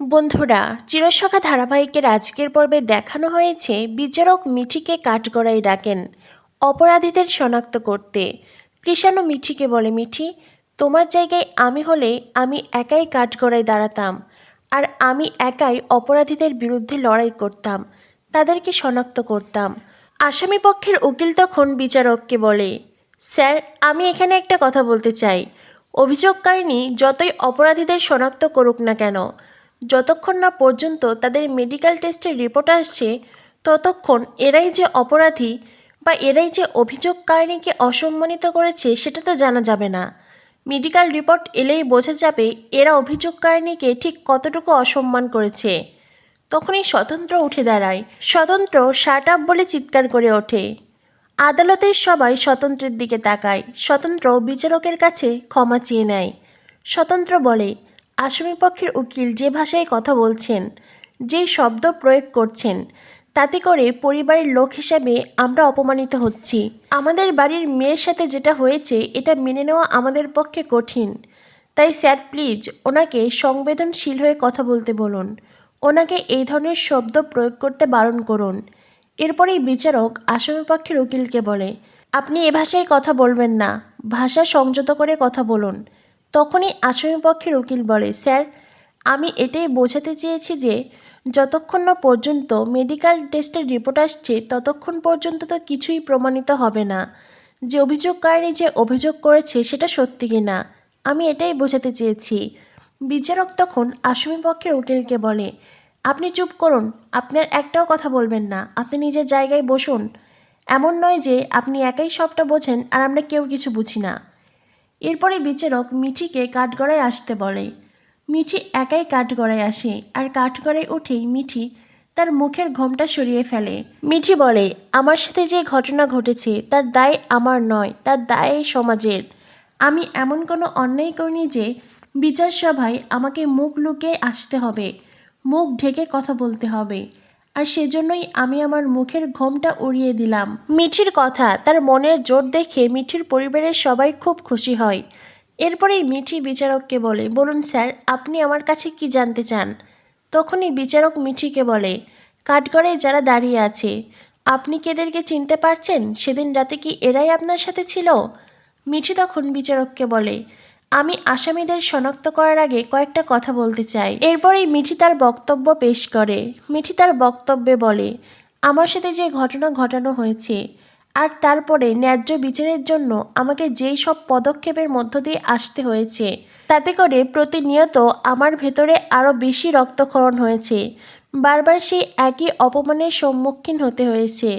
বন্ধুরা, চিরসখা ধারাবাহিকের আজকের পর্বে দেখানো হয়েছে বিচারক মিঠিকে কাঠগড়ায় ডাকেন অপরাধীদের শনাক্ত করতে। কৃষাণু মিঠিকে বলে, মিঠি, তোমার জায়গায় আমি হলে আমি একাই কাঠগড়ায় দাঁড়াতাম আর আমি একাই অপরাধীদের বিরুদ্ধে লড়াই করতাম, তাদেরকে শনাক্ত করতাম। আসামি পক্ষের উকিল তখন বিচারককে বলে, স্যার, আমি এখানে একটা কথা বলতে চাই। অভিযোগকারিনী যতই অপরাধীদের শনাক্ত করুক না কেন যতক্ষণ না পর্যন্ত তাদের মেডিকেল টেস্টের রিপোর্ট আসছে, ততক্ষণ এরাই যে অপরাধী বা এরাই যে অভিযোগকারিণীকে অসম্মানিত করেছে সেটা তো জানা যাবে না। মেডিকেল রিপোর্ট এলেই বোঝা যাবে এরা অভিযোগকারিণীকে ঠিক কতটুকু অসম্মান করেছে। তখনই স্বতন্ত্র উঠে দাঁড়ায়। স্বতন্ত্র শার্ট আপ বলে চিৎকার করে ওঠে। আদালতের সবাই স্বতন্ত্রের দিকে তাকায়। স্বতন্ত্র বিচারকের কাছে ক্ষমা চেয়ে নেয়। স্বতন্ত্র বলে আসামিপক্ষের উকিল যে ভাষায় কথা বলছেন, যেই শব্দ প্রয়োগ করছেন, তাতে করে পরিবারের লোক হিসাবে আমরা অপমানিত হচ্ছি। আমাদের বাড়ির মেয়ের সাথে যেটা হয়েছে, এটা মেনে নেওয়া আমাদের পক্ষে কঠিন। তাই স্যার, প্লিজ ওনাকে সংবেদনশীল হয়ে কথা বলতে বলুন। ওনাকে এই ধরনের শব্দ প্রয়োগ করতে বারণ করুন। এরপরেই বিচারক আসামিপক্ষের উকিলকে বলে, আপনি এ ভাষায় কথা বলবেন না। ভাষা সংযত করে কথা বলুন। তখনই আসামিপক্ষের উকিল বলে, স্যার, আমি এটাই বোঝাতে চেয়েছি যে যতক্ষণ না পর্যন্ত মেডিকেল টেস্টের রিপোর্ট আসছে, ততক্ষণ পর্যন্ত তো কিছুই প্রমাণিত হবে না। যে অভিযোগকারী যে অভিযোগ করেছে সেটা সত্যি কি না? আমি এটাই বোঝাতে চেয়েছি। বিচারক তখন আসামিপক্ষের উকিলকে বলে, আপনি চুপ করুন, আপনার একটাও কথা বলবেন না, আপনি নিজের জায়গায় বসুন। এমন নয় যে আপনি একাই সবটা বোঝেন আর আমরা কেউ কিছু বুঝি না। এরপরে বিচারক মিঠিকে কাঠগড়ায় আসতে বলে। মিঠি একাই কাঠগড়ায় আসে আর কাঠগড়ায় উঠেই মিঠি তার মুখের ঘোমটা সরিয়ে ফেলে। মিঠি বলে, আমার সাথে যে ঘটনা ঘটেছে, তার দায় আমার নয়, তার দায় সমাজের। আমি এমন কোনো অন্যায় করিনি যে বিচার সভায় আমাকে মুখ লুকিয়ে আসতে হবে, মুখ ঢেকে কথা বলতে হবে। আর সেজন্যই আমি আমার মুখের ঘোমটা উড়িয়ে দিলাম। মিঠির কথা, তার মনের জোর দেখে মিঠির পরিবারের সবাই খুব খুশি হয়। এরপরেই মিঠি বিচারককে বলে, বলুন স্যার, আপনি আমার কাছে কি জানতে চান? তখনই বিচারক মিঠিকে বলে, কাঠগড়ায় যারা দাঁড়িয়ে আছে, আপনি কেদেরকে চিনতে পারছেন? সেদিন রাতে কি এরাই আপনার সাথে ছিল? মিঠি তখন বিচারককে বলে আমি আসামিদের শনাক্ত করার আগে কয়েকটা কথা বলতে চাই। এরপরেই মিঠি তার বক্তব্য পেশ করে। মিঠি তার বক্তব্যে বলে, আমার সাথে যে ঘটনা ঘটানো হয়েছে আর তারপরে ন্যায্য বিচারের জন্য আমাকে যেই সব পদক্ষেপের মধ্য দিয়ে আসতে হয়েছে, তাতে করে প্রতিনিয়ত আমার ভেতরে আরও বেশি রক্তক্ষরণ হয়েছে। বারবার সেই একই অপমানের সম্মুখীন হতে হয়েছে।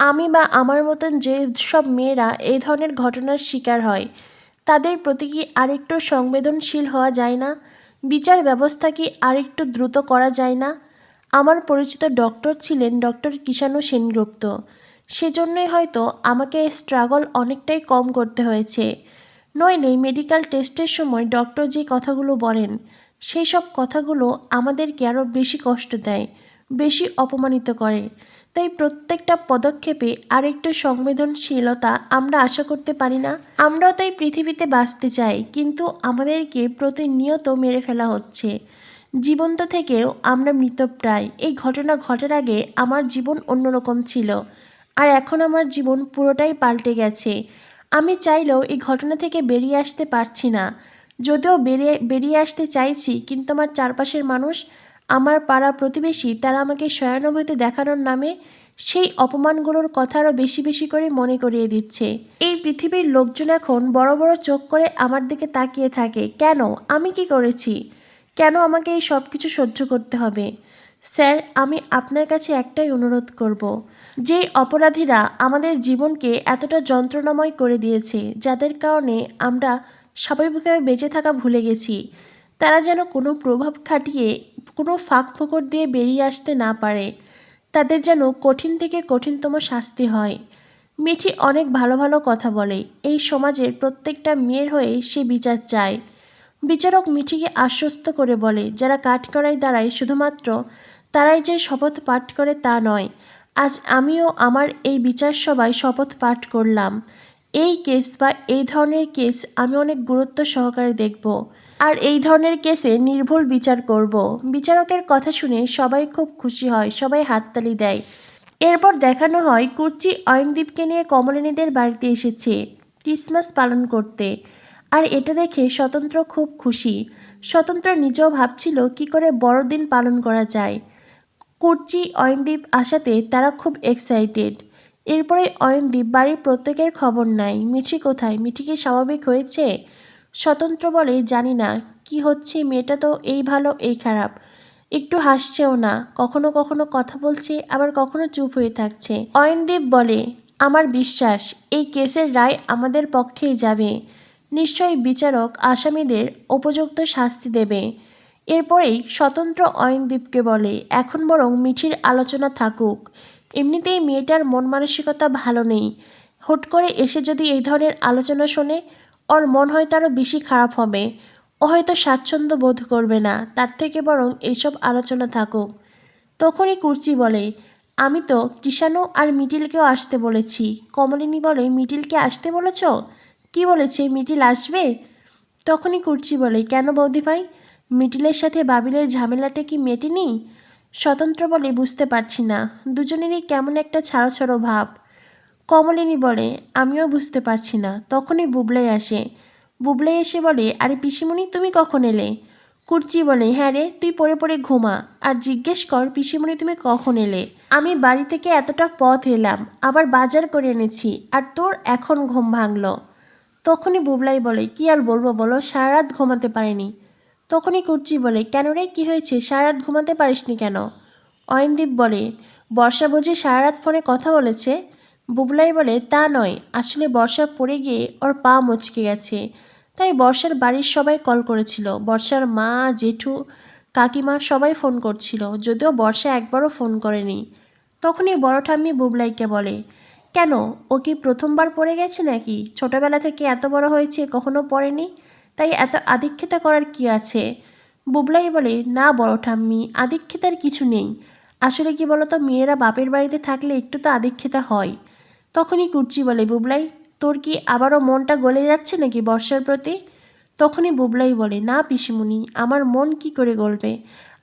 আমি বা আমার মতন যে সব মেয়েরা এই ধরনের ঘটনার শিকার হয় তাদের প্রতি কি আরেকটু সংবেদনশীল হওয়া যায় না? বিচার ব্যবস্থা কি আরেকটু দ্রুত করা যায় না? আমার পরিচিত ডক্টর ছিলেন ডক্টর কিষাণু সেনগুপ্ত। সেজন্যই হয়তো আমাকে স্ট্রাগল অনেকটাই কম করতে হয়েছে। নইলে মেডিকেল টেস্টের সময় ডক্টর যে কথাগুলো বলেন, সেই সব কথাগুলো আমাদেরকে আরও বেশি কষ্ট দেয়, বেশি অপমানিত করে। তাই প্রত্যেকটা পদক্ষেপে আরেকটু সংবেদনশীলতা আমরা আশা করতে পারি না। আমরাও তাই পৃথিবীতে বাঁচতে চাই, কিন্তু আমাদেরকে প্রতিনিয়ত মেরে ফেলা হচ্ছে। জীবন্ত থেকেও আমরা মৃতপ্রায় এই ঘটনা ঘটার আগে আমার জীবন অন্যরকম ছিল, আর এখন আমার জীবন পুরোটাই পাল্টে গেছে। আমি চাইলেও এই ঘটনা থেকে বেরিয়ে আসতে পারছি না। যদিও বেরিয়ে বেরিয়ে আসতে চাইছি, কিন্তু আমার চারপাশের মানুষ আমার পাড়া প্রতিবেশী তারা আমাকে সহানুভূতি দেখানোর নামে সেই অপমানগুলোর কথা আরও বেশি বেশি করে মনে করিয়ে দিচ্ছে। এই পৃথিবীর লোকজন এখন বড় বড় চোখ করে আমার দিকে তাকিয়ে থাকে। কেন? আমি কি করেছি? কেন আমাকে এই সব কিছু সহ্য করতে হবে? স্যার, আমি আপনার কাছে একটাই অনুরোধ করব। যে অপরাধীরা আমাদের জীবনকে এতটা যন্ত্রণাময় করে দিয়েছে, যাদের কারণে আমরা স্বাভাবিকভাবে বেঁচে থাকা ভুলে গেছি তারা যেন কোনো প্রভাব খাটিয়ে, কোনো ফাঁক ফোকর দিয়ে বেরিয়ে আসতে না পারে। তাদের যেন কঠিন থেকে কঠিনতম শাস্তি হয়। মিঠি অনেক ভালো ভালো কথা বলে। এই সমাজের প্রত্যেকটা মেয়ের হয়ে সে বিচার চায়। বিচারক মিঠিকে আশ্বস্ত করে বলে, যারা কাঠকড়াই দাঁড়ায়, শুধুমাত্র তারাই যে শপথ পাঠ করে তা নয়। আজ আমিও আমার এই বিচার সভায় শপথ পাঠ করলাম। এই কেস বা এই ধরনের কেস আমি অনেক গুরুত্ব সহকারে দেখব। আর এই ধরনের কেসে নির্ভুল বিচার করব। বিচারকের কথা শুনে সবাই খুব খুশি হয়, সবাই হাততালি দেয়। এরপর দেখানো হয় কুর্চি অয়নদীপকে নিয়ে কমলিনীদের বাড়িতে এসেছে ক্রিসমাস পালন করতে। আর এটা দেখে স্বতন্ত্র খুব খুশি। স্বতন্ত্র নিজেও ভাবছিল কি করে বড়দিন পালন করা যায়। কুর্চি অয়নদীপ আসাতে তারা খুব এক্সাইটেড এরপরে অয়নদীপ বাড়ির প্রত্যেকের খবর নাই মিঠি কোথায়? মিঠি কি স্বাভাবিক হয়েছে? স্বতন্ত্র বলে জানি না। কি হচ্ছে? মেয়েটা তো এই ভালো, এই খারাপ। একটু হাসছেও না। কখনো কখনো কথা বলছে, আবার কখনো চুপ হয়ে থাকছে। অয়নদীপ বলে, আমার বিশ্বাস, এই কেসের রায় আমাদের পক্ষেই যাবে। নিশ্চয়ই বিচারক আসামিদের উপযুক্ত শাস্তি দেবে। এরপরেই স্বতন্ত্র অয়নদীপকে বলে, এখন বরং মিঠির আলোচনা থাকুক। এমনিতেই মেয়েটার মন মানসিকতা ভালো নেই। হুট করে এসে যদি এই ধরনের আলোচনা শোনে, ওর মন হয়তো আরও বেশি খারাপ হবে। ও হয়তো স্বাচ্ছন্দ্য বোধ করবে না, তার থেকে বরং এইসব আলোচনা থাকুক। তখনই কুর্চি বলে, আমি তো কৃষাণু আর মিডিলকেও আসতে বলেছি। কমলিনী বলে মিডিলকে আসতে বলেছ? কি বলেছে? মিডিল আসবে? তখনই কুর্চি বলে, কেন বৌদি ভাই? মিডিলের সাথে বাবিলের ঝামেলাটা কি মেটেনি? স্বতন্ত্র বলে বুঝতে পারছি না, দুজনেরই কেমন একটা ছাড়ো ছাড়ো ভাব। কমলিনী বলে, আমিও বুঝতে পারছি না, তখনই বুবলাই আসে। বুবলাই এসে বলে, আরে পিসিমণি, তুমি কখন এলে? কুর্চি বলে হ্যাঁ রে, তুই পড়ে পড়ে ঘুমা। আর জিজ্ঞেস কর, পিসিমণি, তুমি কখন এলে? আমি বাড়ি থেকে এতটা পথ এলাম, আবার বাজার করে এনেছি, আর তোর এখন ঘুম ভাঙল। তখনই বুবলাই বলে, কি আর বলব বলো সারা রাত ঘুমাতে পারিনি। তখনই কুর্চি বলে, কেন রে? কী হয়েছে? সারা রাত ঘুমাতে পারিসনি কেন? অয়নদীপ বলে, বর্ষা বুঝি সারা রাত ফোনে কথা বলেছে? বুবলাই বলে, তা নয়। আসলে বর্ষা পড়ে গিয়ে ওর পা মচকে গেছে। তাই বর্ষার বাড়ির সবাই কল করেছিল। বর্ষার মা, জেঠু, কাকিমা সবাই ফোন করছিল। যদিও বর্ষা একবারও ফোন করেনি। তখনই বড় ঠাম্মি বুবলাইকে বলে, কেন? ও কি প্রথমবার পড়ে গেছে নাকি? ছোটবেলা থেকে এত বড় হয়েছে, কখনো পড়েনি? তাই এত আধিক্ষেতা করার কি আছে? বুবলাই বলে, না বড় ঠাম্মি আধিক্ষেতার কিছু নেই। আসলে কি বলতো, মেয়েরা বাপের বাড়িতে থাকলে একটু তো আধিক্ষেতা হয়। তখনই কুর্চি বলে, বুবলাই, তোর কি আবারও মনটা গলে যাচ্ছে নাকি বর্ষার প্রতি? তখনই বুবলাই বলে, না পিসিমুনি আমার মন কি করে গলবে?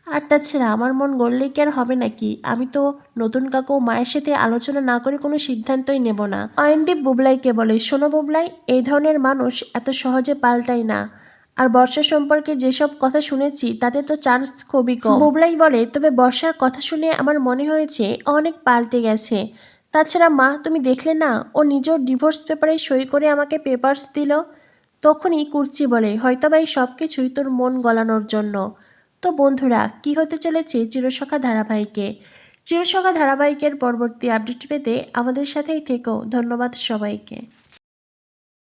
আর তাছাড়া আমার মন গড়লেই কি আর হবে নাকি? আমি তো নতুন কাকু মায়ের সাথে আলোচনা না করে কোনো সিদ্ধান্তই নেব না। অয়নদীপ বুবলাইকে বলে, শোনো বুবলাই, এই ধরনের মানুষ এত সহজে পাল্টায় না। আর বর্ষা সম্পর্কে যেসব কথা শুনেছি, তাতে তো চান্স খুবই কম। বুবলাই বলে, তবে বর্ষার কথা শুনে আমার মনে হয়েছে, অনেক পাল্টে গেছে। তাছাড়া মা, তুমি দেখলে না, ও নিজের ডিভোর্স পেপারে সই করে আমাকে পেপার্স দিল? তখনই কুর্চি বলে হয়তো বা এই সব কিছুই তোর মন গলানোর জন্য। তো বন্ধুরা, কি হতে চলেছে চিরসখা ধারাবাহিকে? চিরসখা ধারাবাহিকের পরবর্তী আপডেট পেতে আমাদের সাথেই থেকো। ধন্যবাদ সবাইকে।